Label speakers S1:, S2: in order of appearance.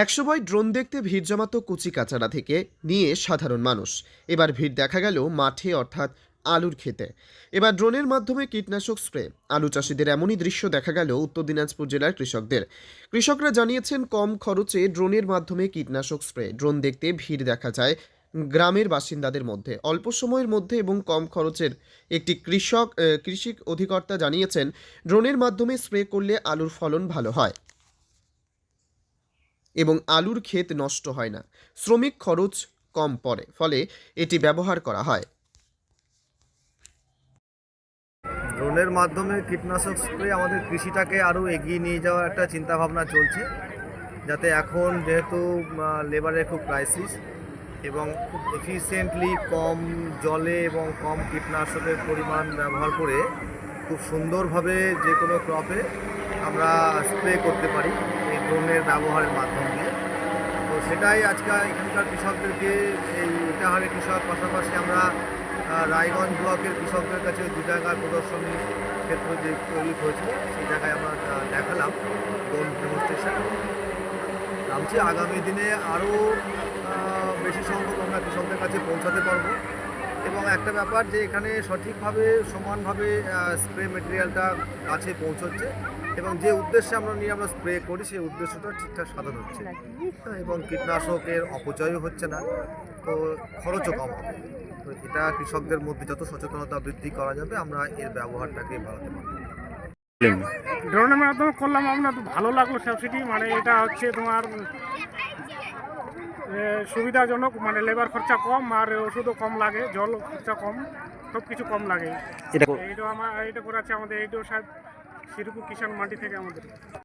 S1: একসময় ড্রোন দেখতে ভিড় জমাতো কুচি কাচারা থেকে নিয়ে সাধারণ মানুষ। এবার ভিড় দেখা গেল মাঠে, অর্থাৎ আলুর খেতে এবার ড্রোনের মাধ্যমে কীটনাশক স্প্রে। আলু চাষিদের এমনই দৃশ্য দেখা গেল উত্তর দিনাজপুর জেলার কৃষকদের। কৃষকরা জানিয়েছেন, কম খরচে ড্রোনের মাধ্যমে কীটনাশক স্প্রে। ড্রোন দেখতে ভিড় দেখা যায় গ্রামের বাসিন্দাদের মধ্যে। অল্প সময়ের মধ্যে এবং কম খরচের। একটি কৃষক কৃষি অধিকর্তা জানিয়েছেন, ড্রোনের মাধ্যমে স্প্রে করলে আলুর ফলন ভালো হয়। এবং আলুর ক্ষেত নষ্ট হয় না। শ্রমিক খরচ কম পড়ে, ফলে এটি ব্যবহার করা হয়।
S2: ড্রোনের মাধ্যমে কীটনাশক স্প্রে আমাদের কৃষিটাকে আরও এগিয়ে নিয়ে যাওয়ার একটা চিন্তাভাবনা চলছে, যাতে এখন যেহেতু লেবারের খুব ক্রাইসিস এবং খুব এফিসিয়েন্টলি কম জলে এবং কম কীটনাশকের পরিমাণ ব্যবহার করে খুব সুন্দরভাবে যে কোনো ক্রপে আমরা স্প্রে করতে পারি এই ড্রোনের ব্যবহারের মাধ্যম দিয়ে। তো সেটাই আজকে এখানকার কৃষকদেরকে এই ইটাহারের কৃষক, পাশাপাশি আমরা রায়গঞ্জ ব্লকের কৃষকদের কাছে দু জায়গার প্রদর্শনী ক্ষেত্র যে তৈরি হয়েছে, সেই জায়গায় আমরা দেখালাম ড্রোন ডেমনস্ট্রেশন ভাবছি আগামী দিনে আরও বেশি সংখ্যক আমরা কৃষকদের কাছে পৌঁছাতে পারব। এবং একটা ব্যাপার যে এখানে সঠিকভাবে, সমানভাবে স্প্রে মেটেরিয়ালটা কাছে পৌঁছচ্ছে এবং যে উদ্দেশ্যে আমরা নিয়ে আমরা স্প্রে করি সেই উদ্দেশ্যটা ঠিকঠাক সাধন হচ্ছে। এবং কীটনাশকের অপচয়ও হচ্ছে না তো খরচও কম হবে। তো এটা কৃষকদের মধ্যে যত সচেতনতা বৃদ্ধি করা যাবে আমরা এর ব্যবহারটাকে বাড়াতে পারব।
S3: ড্রোনের মাধ্যমে করলাম আপনার তো ভালো লাগল সাবসিডি মানে এটা হচ্ছে তোমার সুবিধাজনক মানে লেবার খরচা কম আর ওষুধও কম লাগে জল খরচা কম সব কিছু কম লাগে।
S4: এটা
S3: আমার এটা করাচ্ছে আমাদের এইটাও সাহেব। শিরপুর কিষাণ মাটি থেকে আমাদের।